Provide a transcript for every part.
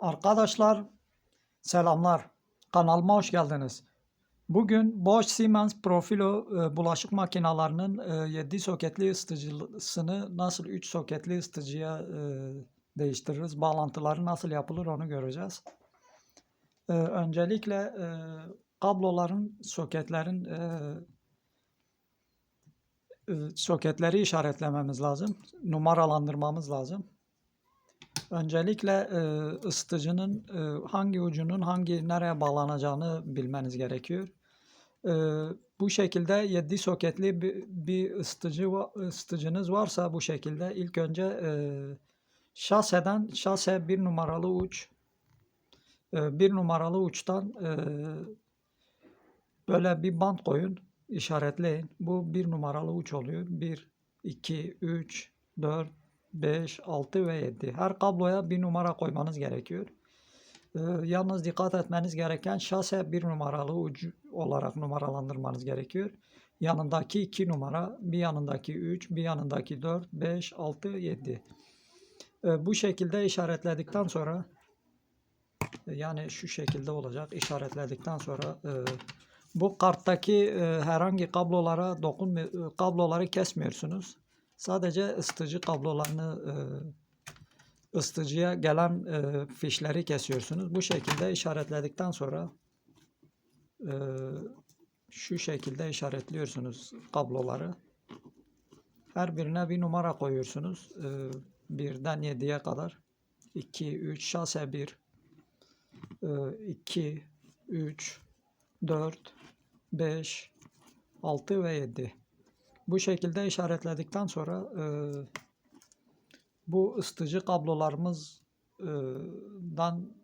Arkadaşlar selamlar. Kanalıma hoş geldiniz. Bugün Bosch Siemens Profilo e, bulaşık makinelerinin 7 soketli ısıtıcısını nasıl 3 soketli ısıtıcıya e, değiştiririz, bağlantıları nasıl yapılır onu göreceğiz. E, öncelikle e, kabloların, soketlerin e, e, soketleri işaretlememiz lazım, numaralandırmamız lazım. Öncelikle ısıtıcının hangi ucunun hangi nereye bağlanacağını bilmeniz gerekiyor. Bu şekilde 7 soketli bir, ısıtıcı ısıtıcınız varsa bu şekilde ilk önce e, şaseden şase bir numaralı uç bir numaralı uçtan böyle bir bant koyun işaretleyin. Bu bir numaralı uç oluyor. 1, 2, 3, 4, 5, 6 ve 7. Her kabloya bir numara koymanız gerekiyor. Ee, yalnız dikkat etmeniz gereken şase bir numaralı ucu olarak numaralandırmanız gerekiyor. Yanındaki 2 numara, bir yanındaki 3, bir yanındaki 4, 5, 6, 7. Ee, bu şekilde işaretledikten sonra e, yani şu şekilde olacak. İşaretledikten sonra e, bu karttaki e, herhangi kablolara dokunmuyor, kabloları kesmiyorsunuz. Sadece ısıtıcı kablolarını e, ısıtıcıya gelen e, fişleri kesiyorsunuz. Bu şekilde işaretledikten sonra e, şu şekilde işaretliyorsunuz kabloları. Her birine bir numara koyuyorsunuz. E, birden 7'ye kadar. 2, 3, şase 1, e, 2, 3, 4, 5, 6 ve 7. Bu şekilde işaretledikten sonra e, bu ısıtıcı kablolarımızdan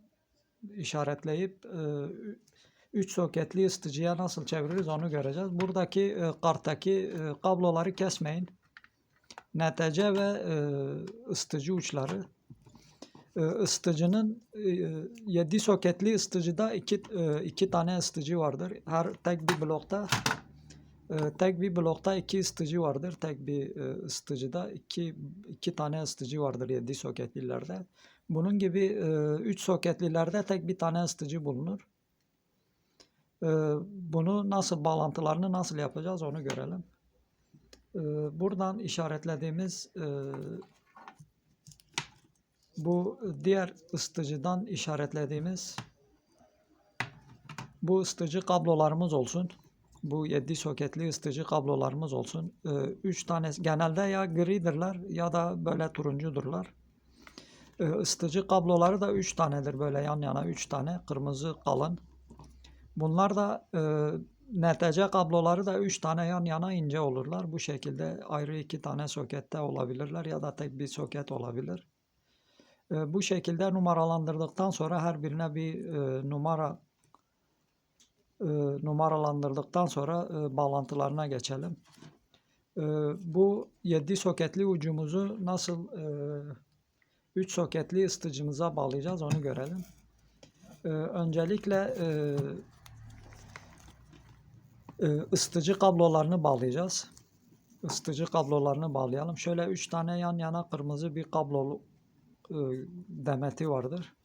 işaretleyip 3 soketli ısıtıcıya nasıl çeviririz onu göreceğiz. Buradaki e, karttaki e, kabloları kesmeyin. NTC ve e, ısıtıcı uçları. E, ısıtıcının e, 7 soketli ısıtıcıda 2 2 tane ısıtıcı vardır. Her tek bir blokta tek bir blokta iki ısıtıcı vardır. Tek bir e, ısıtıcıda iki, iki tane ısıtıcı vardır 7 soketlilerde. Bunun gibi e, 3 soketlilerde tek bir tane ısıtıcı bulunur. E, bunu nasıl bağlantılarını nasıl yapacağız onu görelim. E, buradan işaretlediğimiz e, bu diğer ısıtıcıdan işaretlediğimiz bu ısıtıcı kablolarımız olsun bu 7 soketli ısıtıcı kablolarımız olsun. 3 ee, tane genelde ya gridirler ya da böyle turuncudurlar. Ee, ısıtıcı kabloları da 3 tanedir böyle yan yana 3 tane kırmızı kalın. Bunlar da e, NTC kabloları da 3 tane yan yana ince olurlar. Bu şekilde ayrı 2 tane sokette olabilirler ya da tek bir soket olabilir. E, bu şekilde numaralandırdıktan sonra her birine bir e, numara numaralandırdıktan sonra e, bağlantılarına geçelim. E, bu 7 soketli ucumuzu nasıl e, 3 soketli ısıtıcımıza bağlayacağız onu görelim. E, öncelikle e, e, ısıtıcı kablolarını bağlayacağız. Isıtıcı kablolarını bağlayalım. Şöyle 3 tane yan yana kırmızı bir kablo e, demeti vardır.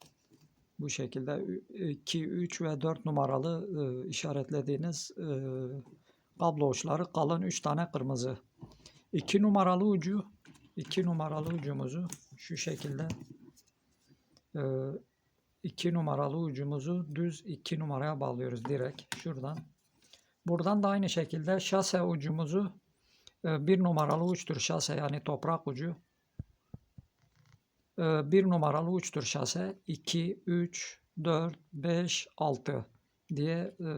Bu şekilde 2, 3 ve 4 numaralı e, işaretlediğiniz e, kablo uçları kalın 3 tane kırmızı. 2 numaralı ucu 2 numaralı ucumuzu şu şekilde 2 e, numaralı ucumuzu düz 2 numaraya bağlıyoruz direkt şuradan. Buradan da aynı şekilde şase ucumuzu e, bir numaralı uçtur şase yani toprak ucu bir numaralı uçtur şase 2, 3, 4, 5, 6 diye e,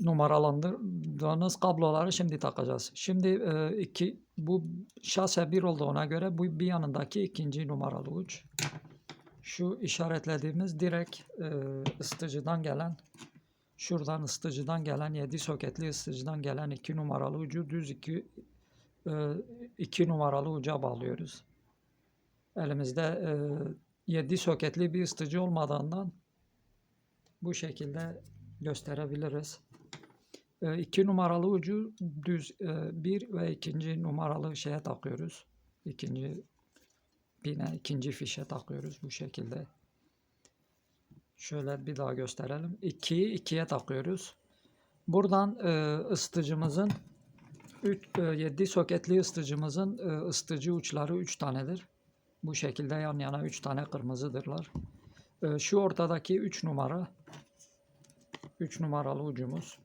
numaralandırdığınız kabloları şimdi takacağız. Şimdi e, iki, bu şase bir olduğuna göre bu bir yanındaki ikinci numaralı uç. Şu işaretlediğimiz direkt e, ısıtıcıdan gelen şuradan ısıtıcıdan gelen 7 soketli ısıtıcıdan gelen 2 numaralı ucu düz 2 ee, 2 numaralı uca bağlıyoruz. Elimizde e, 7 soketli bir ısıtıcı olmadığından bu şekilde gösterebiliriz. Ee, 2 numaralı ucu düz e, 1 ve ikinci numaralı şeye takıyoruz. İkinci pine, ikinci fişe takıyoruz bu şekilde. Şöyle bir daha gösterelim. 2'yi 2'ye takıyoruz. Buradan e, ısıtıcımızın 3, 7 e, soketli ısıtıcımızın e, ısıtıcı uçları 3 tanedir. Bu şekilde yan yana 3 tane kırmızıdırlar. E, şu ortadaki 3 numara 3 numaralı ucumuz.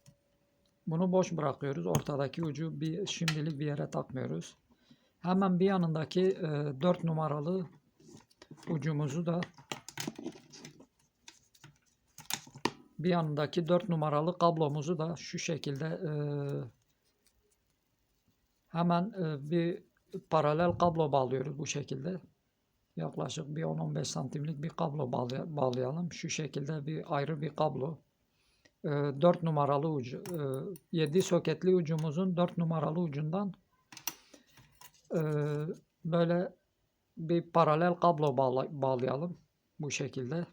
Bunu boş bırakıyoruz. Ortadaki ucu bir şimdilik bir yere takmıyoruz. Hemen bir yanındaki 4 numaralı ucumuzu da bir yanındaki 4 numaralı kablomuzu da şu şekilde hemen e, bir paralel kablo bağlıyoruz bu şekilde. Yaklaşık bir 10-15 santimlik bir kablo bağlay- bağlayalım. Şu şekilde bir ayrı bir kablo. E, 4 numaralı ucu, e, 7 soketli ucumuzun 4 numaralı ucundan e, böyle bir paralel kablo bağla- bağlayalım bu şekilde.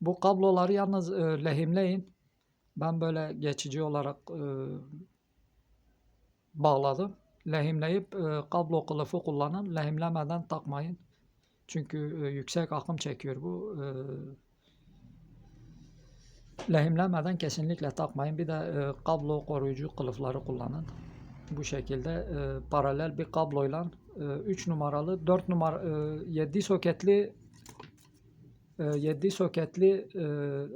Bu kabloları yalnız e, lehimleyin. Ben böyle geçici olarak e, bağladım. Lehimleyip e, kablo kılıfı kullanın. Lehimlemeden takmayın. Çünkü e, yüksek akım çekiyor bu. E, lehimlemeden kesinlikle takmayın. Bir de e, kablo koruyucu kılıfları kullanın. Bu şekilde e, paralel bir kabloyla 3 numaralı 4 numara 7 soketli 7 soketli e,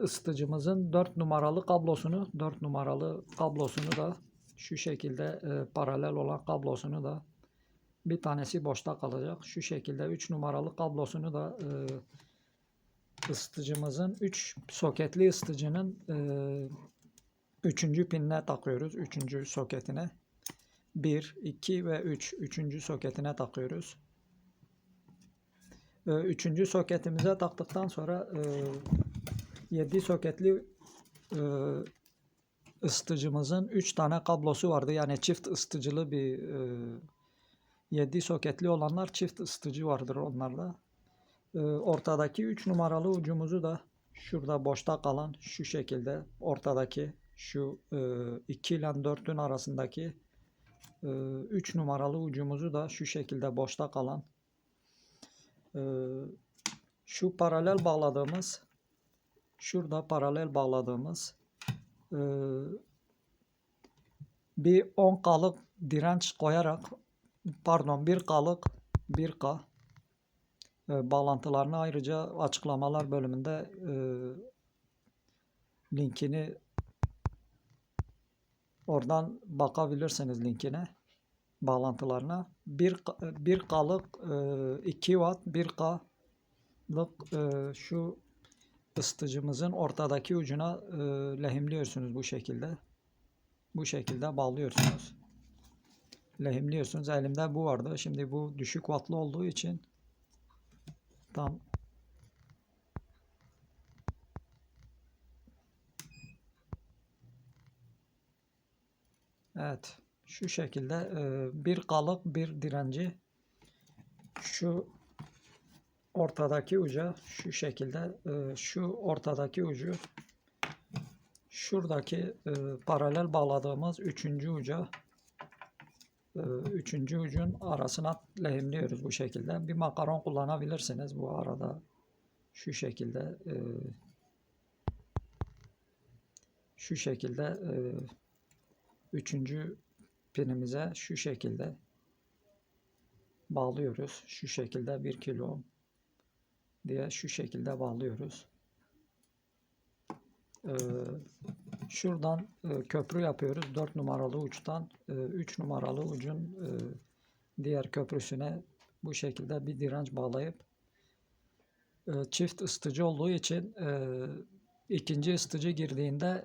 ısıtıcımızın 4 numaralı kablosunu 4 numaralı kablosunu da şu şekilde e, paralel olan kablosunu da bir tanesi boşta kalacak. Şu şekilde 3 numaralı kablosunu da e, ısıtıcımızın 3 soketli ısıtıcının 3. pinine takıyoruz. 3. soketine. 1, 2 ve 3. 3. soketine takıyoruz. Üçüncü soketimize taktıktan sonra 7 soketli e, ısıtıcımızın 3 tane kablosu vardı. Yani çift ısıtıcılı bir 7 soketli olanlar çift ısıtıcı vardır onlarda. Ee, Ortadaki 3 numaralı ucumuzu da şurada boşta kalan şu şekilde ortadaki şu 2 ile 4'ün arasındaki 3 numaralı ucumuzu da şu şekilde boşta kalan ee, şu paralel bağladığımız şurada paralel bağladığımız e, bir 10 kalık direnç koyarak pardon 1 kalık 1K e, bağlantılarını ayrıca açıklamalar bölümünde e, linkini oradan bakabilirsiniz linkine bağlantılarına. Bir, bir K'lık e, 2 watt 1 K'lık e, şu ısıtıcımızın ortadaki ucuna e, lehimliyorsunuz bu şekilde. Bu şekilde bağlıyorsunuz. Lehimliyorsunuz. Elimde bu vardı. Şimdi bu düşük wattlı olduğu için tam Evet. Şu şekilde e, bir kalıp bir direnci şu ortadaki uca şu şekilde e, şu ortadaki ucu şuradaki e, paralel bağladığımız üçüncü uca üçüncü ucun arasına lehimliyoruz bu şekilde. Bir makaron kullanabilirsiniz bu arada. Şu şekilde şu şekilde üçüncü pinimize şu şekilde bağlıyoruz. Şu şekilde 1 kilo diye şu şekilde bağlıyoruz. Ee, şuradan e, köprü yapıyoruz. 4 numaralı uçtan e, 3 numaralı ucun e, diğer köprüsüne bu şekilde bir direnç bağlayıp e, çift ısıtıcı olduğu için ikinci ısıtıcı girdiğinde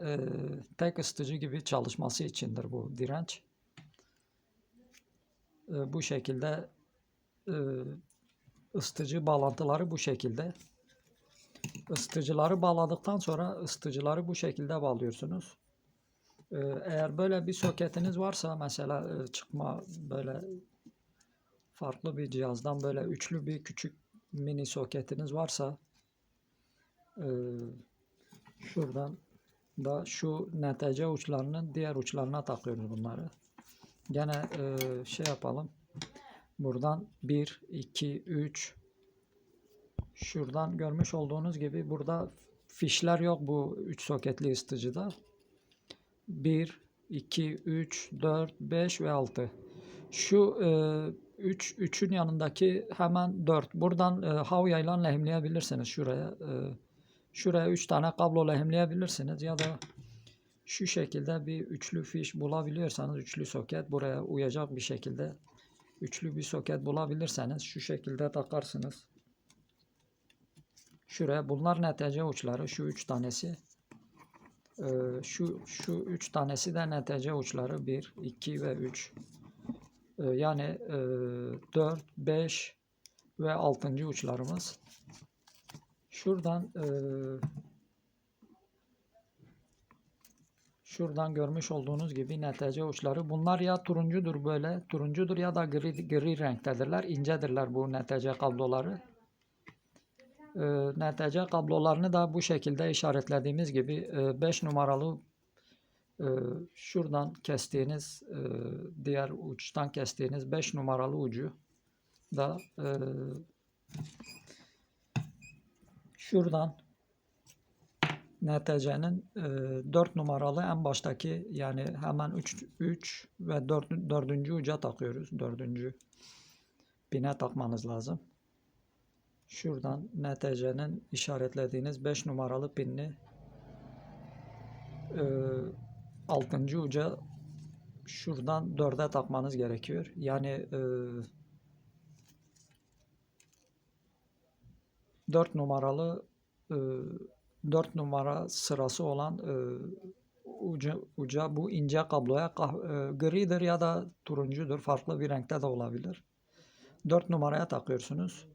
tek ısıtıcı gibi çalışması içindir bu direnç. Bu şekilde ısıtıcı bağlantıları bu şekilde. Isıtıcıları bağladıktan sonra ısıtıcıları bu şekilde bağlıyorsunuz. E, eğer böyle bir soketiniz varsa mesela e, çıkma böyle farklı bir cihazdan böyle üçlü bir küçük mini soketiniz varsa e, şuradan da şu NTC uçlarının diğer uçlarına takıyoruz bunları. Gene e, şey yapalım. Buradan 1, 2, 3, Şuradan görmüş olduğunuz gibi burada fişler yok bu 3 soketli ısıtıcıda. 1, 2, 3, 4, 5 ve 6. Şu 3 3'ün yanındaki hemen 4. Buradan e, havyayla lehimleyebilirsiniz şuraya. E, şuraya 3 tane kablo lehimleyebilirsiniz ya da şu şekilde bir üçlü fiş bulabiliyorsanız üçlü soket buraya uyacak bir şekilde üçlü bir soket bulabilirseniz şu şekilde takarsınız. Şuraya bunlar NTC uçları şu üç tanesi. Ee, şu şu üç tanesi de NTC uçları 1, 2 ve 3. Ee, yani e, 4, 5 ve 6. uçlarımız. Şuradan e, şuradan görmüş olduğunuz gibi NTC uçları. Bunlar ya turuncudur böyle turuncudur ya da gri, gri renktedirler. İncedirler bu NTC kabloları. E, NTC kablolarını da bu şekilde işaretlediğimiz gibi 5 numaralı e, şuradan kestiğiniz e, diğer uçtan kestiğiniz 5 numaralı ucu da e, şuradan NTC'nin e, 4 numaralı en baştaki yani hemen 3 3 ve 4 4. uca takıyoruz. 4. pine takmanız lazım. Şuradan NTC'nin işaretlediğiniz 5 numaralı pinini e, 6. uca şuradan 4'e takmanız gerekiyor. Yani e, 4 numaralı e, 4 numara sırası olan e, uca, uca bu ince kabloya e, gridir ya da turuncudur. Farklı bir renkte de olabilir. 4 numaraya takıyorsunuz.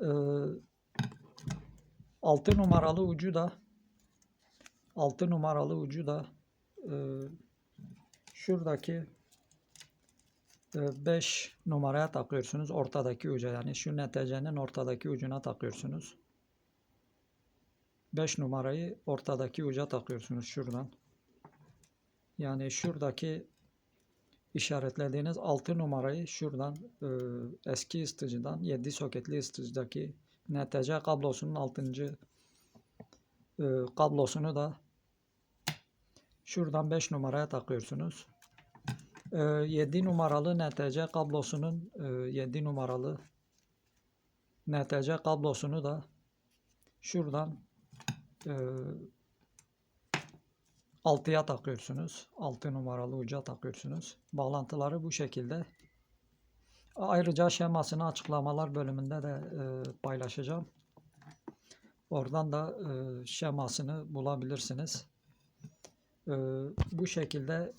E, 6 numaralı ucu da 6 numaralı ucu da e, şuradaki 5 numaraya takıyorsunuz. Ortadaki uca yani şu NTC'nin ortadaki ucuna takıyorsunuz. 5 numarayı ortadaki uca takıyorsunuz şuradan. Yani şuradaki işaretlediğiniz 6 numarayı şuradan e, eski ısıtıcıdan 7 soketli ısıtıcıdaki NTC kablosunun 6. E, kablosunu da şuradan 5 numaraya takıyorsunuz. E, 7 numaralı NTC kablosunun e, 7 numaralı NTC kablosunu da şuradan e, 6'ya takıyorsunuz. 6 numaralı uca takıyorsunuz. Bağlantıları bu şekilde. Ayrıca şemasını açıklamalar bölümünde de e, paylaşacağım. Oradan da e, şemasını bulabilirsiniz. E, bu şekilde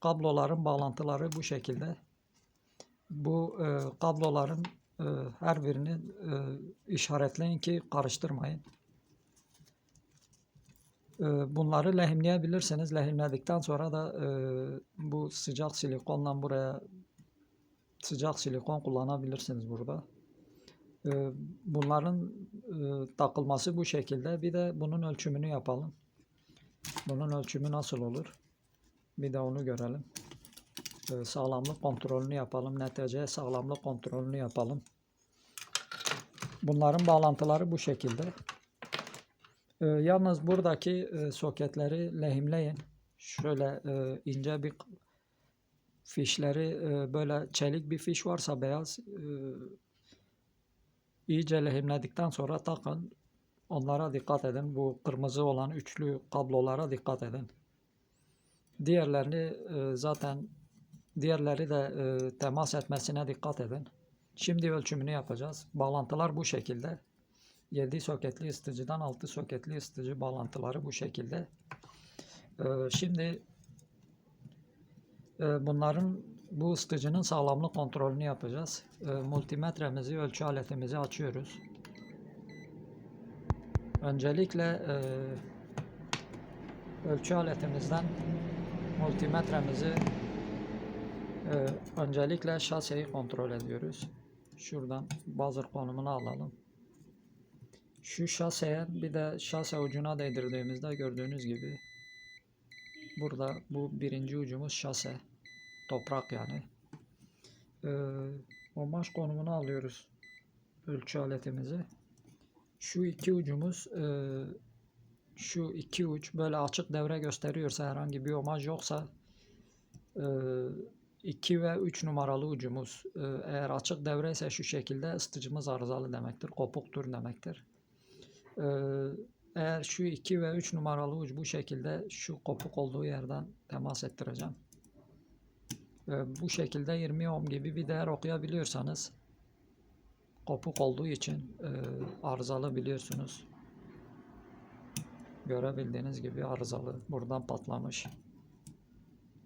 kabloların bağlantıları bu şekilde. Bu e, kabloların e, her birini e, işaretleyin ki karıştırmayın. Bunları lehimleyebilirsiniz. Lehimledikten sonra da bu sıcak silikonla buraya sıcak silikon kullanabilirsiniz burada. Bunların takılması bu şekilde. Bir de bunun ölçümünü yapalım. Bunun ölçümü nasıl olur? Bir de onu görelim. Sağlamlık kontrolünü yapalım. NTC sağlamlık kontrolünü yapalım. Bunların bağlantıları bu şekilde. E, yalnız buradaki e, soketleri lehimleyin. Şöyle e, ince bir fişleri e, böyle çelik bir fiş varsa beyaz e, iyice lehimledikten sonra takın. Onlara dikkat edin. Bu kırmızı olan üçlü kablolara dikkat edin. Diğerlerini e, zaten diğerleri de e, temas etmesine dikkat edin. Şimdi ölçümünü yapacağız. Bağlantılar bu şekilde. 7 soketli ısıtıcıdan 6 soketli ısıtıcı bağlantıları bu şekilde. E, şimdi e, bunların bu ısıtıcının sağlamlık kontrolünü yapacağız. E, multimetremizi, ölçü aletimizi açıyoruz. Öncelikle e, ölçü aletimizden multimetremizi e, öncelikle şaseyi kontrol ediyoruz. Şuradan buzzer konumunu alalım. Şu şaseye bir de şase ucuna değdirdiğimizde gördüğünüz gibi burada bu birinci ucumuz şase. Toprak yani. Ee, omaj konumunu alıyoruz. Ölçü aletimizi. Şu iki ucumuz e, şu iki uç böyle açık devre gösteriyorsa herhangi bir omaj yoksa 2 ve 3 numaralı ucumuz e, eğer açık devre ise şu şekilde ısıtıcımız arızalı demektir. Kopuktur demektir. E, eğer şu 2 ve 3 numaralı uç bu şekilde şu kopuk olduğu yerden temas ettireceğim. E, bu şekilde 20 ohm gibi bir değer okuyabiliyorsanız kopuk olduğu için e, arızalı biliyorsunuz. Görebildiğiniz gibi arızalı. Buradan patlamış.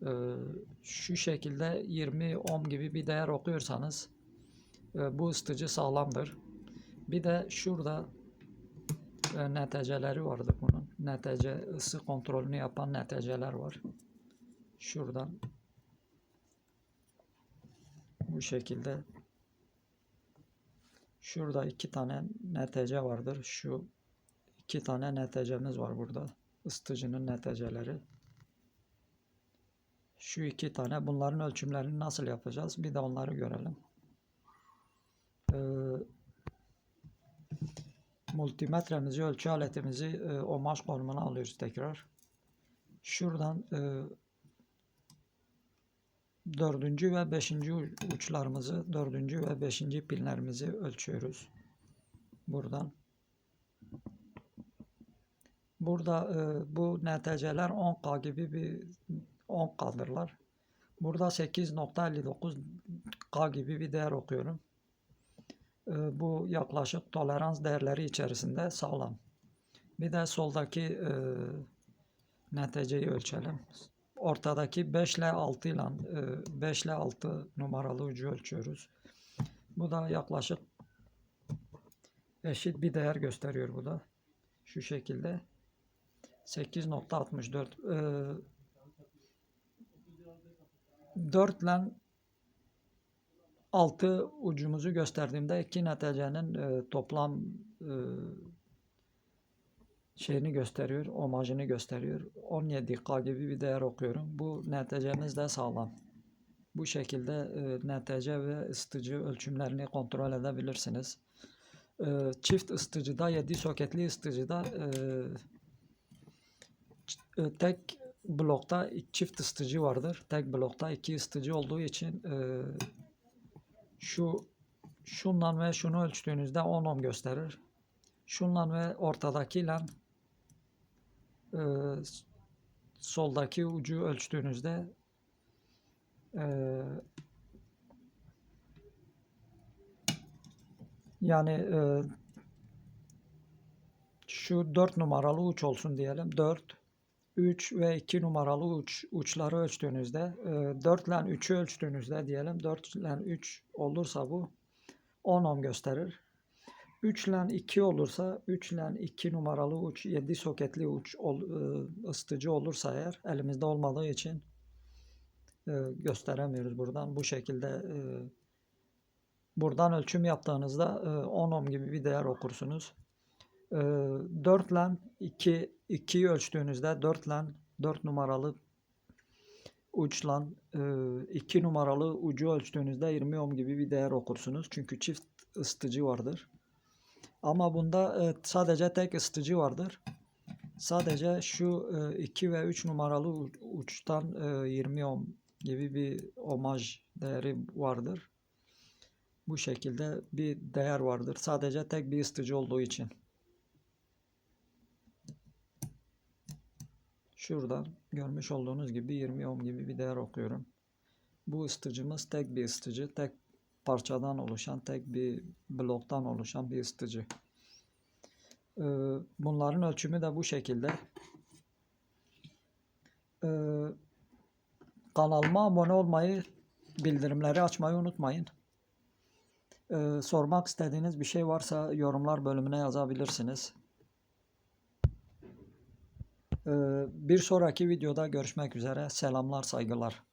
E, şu şekilde 20 ohm gibi bir değer okuyorsanız e, bu ısıtıcı sağlamdır. Bir de şurada e, NTC'leri vardı bunun. NTC ısı kontrolünü yapan NTC'ler var. Şuradan bu şekilde Şurada iki tane NTC vardır. Şu iki tane NTC'miz var burada. Isıtıcının NTC'leri. Şu iki tane. Bunların ölçümlerini nasıl yapacağız? Bir de onları görelim. Ee, multimetremizi, ölçü aletimizi e, omaj konumuna alıyoruz tekrar. Şuradan e, dördüncü ve beşinci uçlarımızı, dördüncü ve beşinci pinlerimizi ölçüyoruz. Buradan. Burada e, bu NTC'ler 10K gibi bir 10K'dırlar. Burada 8.59K gibi bir değer okuyorum. E, bu yaklaşık tolerans değerleri içerisinde sağlam. Bir de soldaki e, NTC'yi ölçelim ortadaki 5 ile 6 ile 5 ile 6 numaralı ucu ölçüyoruz. Bu da yaklaşık eşit bir değer gösteriyor bu da. Şu şekilde 8.64 4 ile 6 ucumuzu gösterdiğimde iki NTC'nin e, toplam e, şeyini gösteriyor, omajını gösteriyor. 17K gibi bir değer okuyorum. Bu NTC'miz de sağlam. Bu şekilde e, NTC ve ısıtıcı ölçümlerini kontrol edebilirsiniz. E, çift ısıtıcıda, 7 soketli ısıtıcıda e, e, tek blokta çift ısıtıcı vardır. Tek blokta iki ısıtıcı olduğu için e, şu şundan ve şunu ölçtüğünüzde 10 ohm gösterir. Şundan ve ortadakiyle e, soldaki ucu ölçtüğünüzde e, yani e, şu 4 numaralı uç olsun diyelim. 4, 3 ve 2 numaralı uç uçları ölçtüğünüzde e, 4 ile 3'ü ölçtüğünüzde diyelim 4 ile 3 olursa bu 10 ohm gösterir. 3 ile 2 olursa 3 ile 2 numaralı uç 7 soketli uç e, ısıtıcı olursa eğer elimizde olmadığı için e, gösteremiyoruz buradan. Bu şekilde e, buradan ölçüm yaptığınızda e, 10 ohm gibi bir değer okursunuz. E, 4 ile 2 2'yi ölçtüğünüzde 4 ile 4 numaralı uçla 2 numaralı ucu ölçtüğünüzde 20 ohm gibi bir değer okursunuz. Çünkü çift ısıtıcı vardır. Ama bunda e, sadece tek ısıtıcı vardır. Sadece şu 2 e, ve 3 numaralı uçtan 20 e, ohm gibi bir omaj değeri vardır. Bu şekilde bir değer vardır. Sadece tek bir ısıtıcı olduğu için. Şuradan görmüş olduğunuz gibi 20 ohm gibi bir değer okuyorum. Bu ısıtıcımız tek bir ısıtıcı. Tek parçadan oluşan, tek bir bloktan oluşan bir ısıtıcı. Ee, bunların ölçümü de bu şekilde. Ee, kanalıma abone olmayı, bildirimleri açmayı unutmayın. Ee, sormak istediğiniz bir şey varsa yorumlar bölümüne yazabilirsiniz. Bir sonraki videoda görüşmek üzere. Selamlar, saygılar.